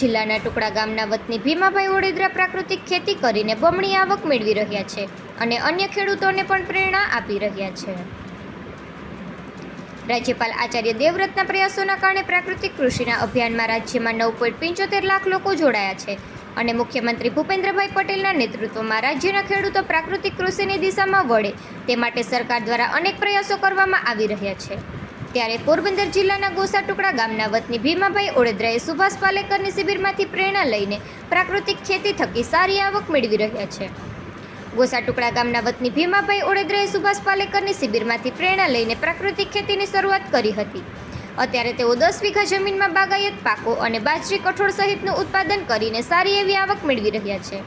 જિલ્લાના ટુકડા ગામના વતની ભીમાભાઈ ઓડેદરા પ્રાકૃતિક ખેતી કરીને બમણી આવક મેળવી રહ્યા છે અને અન્ય ખેડૂતોને પણ પ્રેરણા આપી રહ્યા છે. રાજ્યપાલ આચાર્ય દેવવ્રતના પ્રયાસોના કારણે પ્રાકૃતિક કૃષિના અભિયાનમાં રાજ્યમાં નવ પોઈન્ટ પંચોતેર લાખ લોકો જોડાયા છે અને મુખ્યમંત્રી ભૂપેન્દ્રભાઈ પટેલના નેતૃત્વમાં રાજ્યના ખેડૂતો પ્રાકૃતિક કૃષિની દિશામાં વળે તે માટે સરકાર દ્વારા અનેક પ્રયાસો કરવામાં આવી રહ્યા છે. ત્યારે પોરબંદર જિલ્લાના ગોસા ટુકડા ગામના વતની ભીમાભાઈ ઓડેદરાએ સુભાષ પાલેકરની શિબિરમાંથી પ્રેરણા લઈને પ્રાકૃતિક ખેતી થકી સારી આવક મેળવી રહ્યા છે. ગોસા ટુકડા ગામના વતની ભીમાભાઈ ઓડેદરાએ સુભાષ પાલેકરની શિબિરમાંથી પ્રેરણા લઈને પ્રાકૃતિક ખેતીની શરૂઆત કરી હતી. અત્યારે તેઓ દસ વીઘા જમીનમાં બાગાયત પાકો અને બાજરી કઠોળ સહિતનું ઉત્પાદન કરીને સારી એવી આવક મેળવી રહ્યા છે.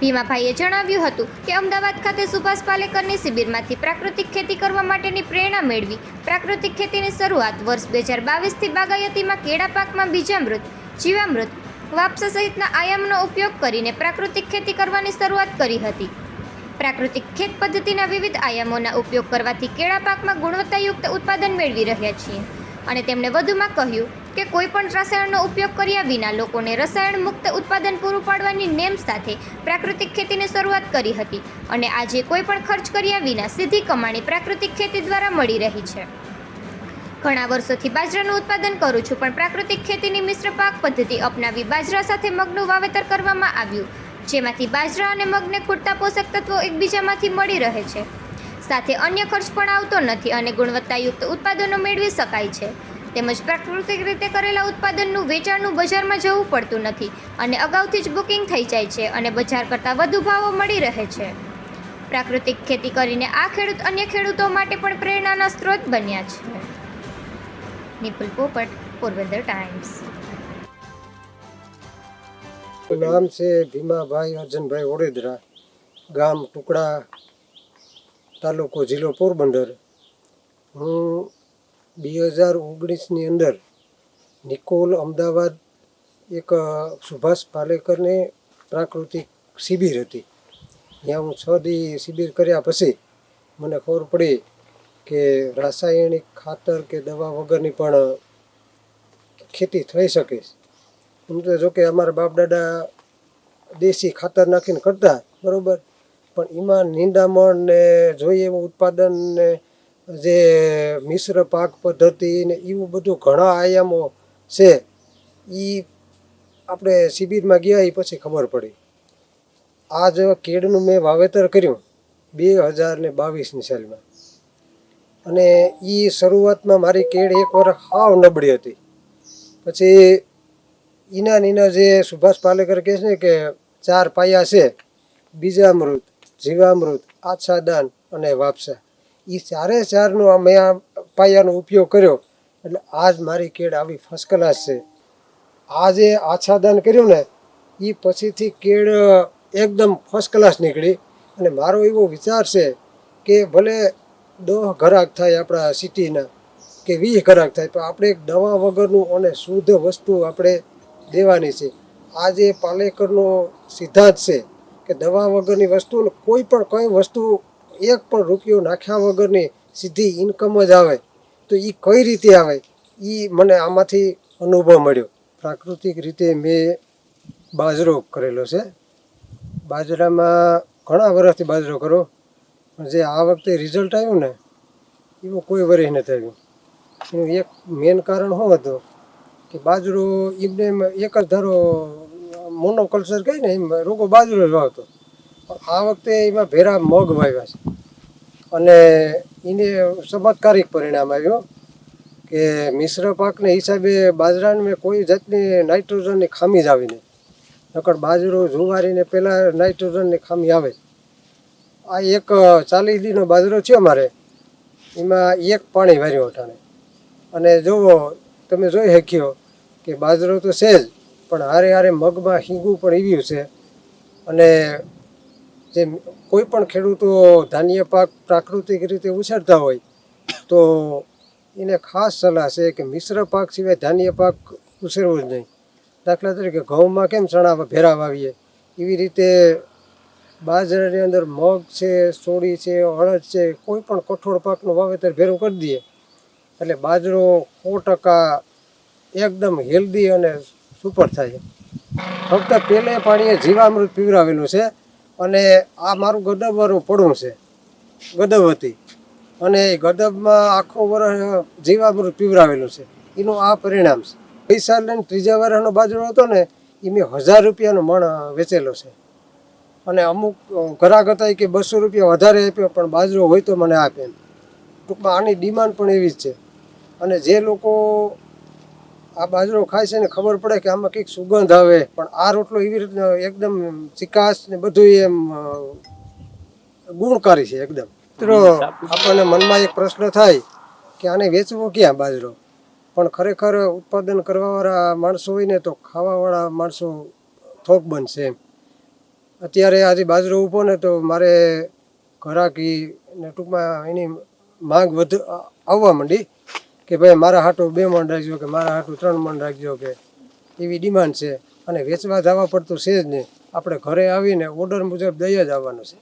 ભીમાભાઈએ જણાવ્યું હતું કે અમદાવાદ ખાતે સુભાષ પાલેકરની શિબિરમાંથી પ્રાકૃતિક ખેતી કરવા માટેની પ્રેરણા મેળવી. પ્રાકૃતિક ખેતીની શરૂઆત વર્ષ બે હજાર બાવીસથી બાગાયતીમાં કેળા પાકમાં બીજામૃત, જીવામૃત, વાપસા સહિતના આયામનો ઉપયોગ કરીને પ્રાકૃતિક ખેતી કરવાની શરૂઆત કરી હતી. પ્રાકૃતિક ખેત પદ્ધતિના વિવિધ આયામોના ઉપયોગ કરવાથી કેળા પાકમાં ગુણવત્તાયુક્ત ઉત્પાદન મેળવી રહ્યા છીએ. અને તેમણે વધુમાં કહ્યું કે કોઈ પણ રસાયણનો ઉપયોગ કર્યા વિના લોકોને રસાયણ મુક્ત ઉત્પાદન પૂરું પાડવાની નેમ સાથે પ્રાકૃતિક ખેતીની શરૂઆત કરી હતી અને આજે કોઈ પણ ખર્ચ કર્યા વિના સીધી કમાણી પ્રાકૃતિક ખેતી દ્વારા મળી રહી છે. ઘણા વર્ષોથી બાજરાનું ઉત્પાદન કરું છું, પણ પ્રાકૃતિક ખેતીની મિશ્ર પાક પદ્ધતિ અપનાવી બાજરા સાથે મગનું વાવેતર કરવામાં આવ્યું, જેમાંથી બાજરા અને મગને ખૂટતા પોષક તત્વો એકબીજામાંથી મળી રહે છે. સાથે અન્ય ખર્ચ પણ આવતો નથી અને ગુણવત્તાયુક્ત ઉત્પાદનો મેળવી શકાય છે. તેમજ પ્રાકૃતિક રીતે કરેલા ઉત્પાદનનું વેચાણનું બજારમાં જવું પડતું નથી અને અગાઉથી જ બુકિંગ થઈ જાય છે અને બજાર કરતાં વધુ ભાવો મળી રહે છે. પ્રાકૃતિક ખેતી કરીને આ ખેડૂત અન્ય ખેડૂતો માટે પણ પ્રેરણાના સ્ત્રોત બન્યા છે. નિપુલ પોપટ, પોરબંદર ટાઈમ્સ. નામ છે ભીમાભાઈ અર્જનભાઈ ઓડેદરા, ગામ ટુકડા તાલુકો જિલ્લો પોરબંદર. હું બે હજાર ઓગણીસની અંદર નિકોલ અમદાવાદ એક સુભાષ પાલેકરને પ્રાકૃતિક શિબિર હતી. ત્યાં હું છ દી શિબિર કર્યા પછી મને ખબર પડી કે રાસાયણિક ખાતર કે દવા વગરની પણ ખેતી થઈ શકે. એમ તો જો કે અમારા બાપ દાદા દેશી ખાતર નાખીને કરતા, બરાબર. પણ એમાં નિંદામણ ને જોઈએ એવું ઉત્પાદન ને જે મિશ્ર પાક પદ્ધતિ ને એવું બધું ઘણા આયામો છે એ આપણે શિબિરમાં ગયા એ પછી ખબર પડી. આ જો કેળનું મેં વાવેતર કર્યું બે હજાર ને બાવીસની સાલમાં. અને એ શરૂઆતમાં મારી કેળ એક વર્ષ હાવ નબળી હતી. પછી ઈના નીના જે સુભાષ પાલેકર કહે છે કે ચાર પાયા છે, બીજામૃત, જીવામૃત આચ્છાદાન અને વાપસા. એ ચારે ચારનો આ મેં આ પાયાનો ઉપયોગ કર્યો. એટલે આજ મારી કેળ આવી ફર્સ્ટ ક્લાસ છે. આ જે આચ્છાદન કર્યું ને એ પછીથી કેળ એકદમ ફર્સ્ટ ક્લાસ નીકળી. અને મારો એવો વિચાર છે કે ભલે દહ ઘરાક થાય આપણા સિટીના, કે વીસ ઘરાક થાય, પણ આપણે એક દવા વગરનું અને શુદ્ધ વસ્તુ આપણે દેવાની છે. આ જે પાલેકરનો સિદ્ધાંત છે કે દવા વગરની વસ્તુ કોઈ પણ કઈ વસ્તુ એક પણ રૂપિયો નાખ્યા વગરની સીધી ઇન્કમ જ આવે. તો એ કઈ રીતે આવે? એ મને આમાંથી અનુભવ મળ્યો. પ્રાકૃતિક રીતે મેં બાજરો કરેલો છે. બાજરામાં ઘણા વર્ષથી બાજરો કરો જે આ વખતે રિઝલ્ટ આવ્યું ને એવું કોઈ વર્ષ નથી આવ્યું. એનું એક મેન કારણ શું હતું? કે બાજરો એમને એક જ ધારો મોનોકલ્ચર કહે ને એમ રોગો બાજરો જ વાવતો. આ વખતે એમાં ભેરા મગ વાવ્યા છે. અને એને ચમત્કારિક પરિણામ આવ્યું કે મિશ્ર પાકને હિસાબે બાજરાને કોઈ જાતની નાઇટ્રોજનની ખામી જ આવી નહીં. નકર બાજરો જુવારીને પહેલાં નાઇટ્રોજનની ખામી આવે. આ એક ચાલીસ દીનો બાજરો છે અમારે. એમાં એક પાણી વાર્યું અટાણે. અને જુઓ તમે જોઈ શક્યો કે બાજરો તો છે જ, પણ હારે હારે મગમાં હિંગું પણ એવ્યું છે. અને જે કોઈ પણ ખેડૂતો ધાન્ય પાક પ્રાકૃતિક રીતે ઉછેરતા હોય, તો એને ખાસ સલાહ છે કે મિશ્ર પાક સિવાય ધાન્ય પાક ઉછેરવો જ નહીં. દાખલા તરીકે ઘઉંમાં કેમ ચણા ભેરા વાવીએ એવી રીતે બાજરાની અંદર મગ છે સોડી છે, અડદ છે, કોઈ પણ કઠોળ પાકનું વાવેતર ભેરું કરી દઈએ. એટલે બાજરો સો ટકા એકદમ હેલ્ધી અને સુપર થાય ફક્ત પેલે પાણીએ જીવામૃત પીવરાવેલું છે અને આ મારું ગદબવાળું પડું છે. ગદબ હતી. અને એ ગદબમાં આખો વર્ષ જીવામૃત પીવરાવેલું છે. એનું આ પરિણામ છે. પૈસા લઈને ત્રીજા વર્ષનો બાજરો હતો ને, એ મેં હજાર રૂપિયાનો મણ વેચેલો છે. અને અમુક ઘરાક હતા કે બસો રૂપિયા વધારે આપ્યો, પણ બાજરો હોય તો મને આપે ટૂંકમાં આની ડિમાન્ડ પણ એવી જ છે. અને જે લોકો આ બાજરો ખાય છે ને ખબર પડે કે આમાં કંઈક સુગંધ આવે. પણ આ રોટલો એવી રીતના એકદમ ચિકાસ ને બધું એમ ગુણકારી છે એકદમ. મિત્રો, આપણને મનમાં એક પ્રશ્ન થાય કે આને વેચવો ક્યાં બાજરો? પણ ખરેખર ઉત્પાદન કરવાવાળા માણસો હોય ને તો ખાવાવાળા માણસો થોક બનશે એમ. અત્યારે આજે બાજરો ઊભો ને તો મારે ઘરાકી ને ટૂંકમાં એની માંગ વધ, આવવા માંડી. કે ભાઈ મારા હાટું બે મણ રાખજો કે મારા હાટું ત્રણ મણ રાખજો કે એવી ડિમાન્ડ છે. અને વેચવા જવા પડતું છે જ નહીં. આપણે ઘરે આવીને ઓર્ડર મુજબ દઈ જ આવવાનું છે.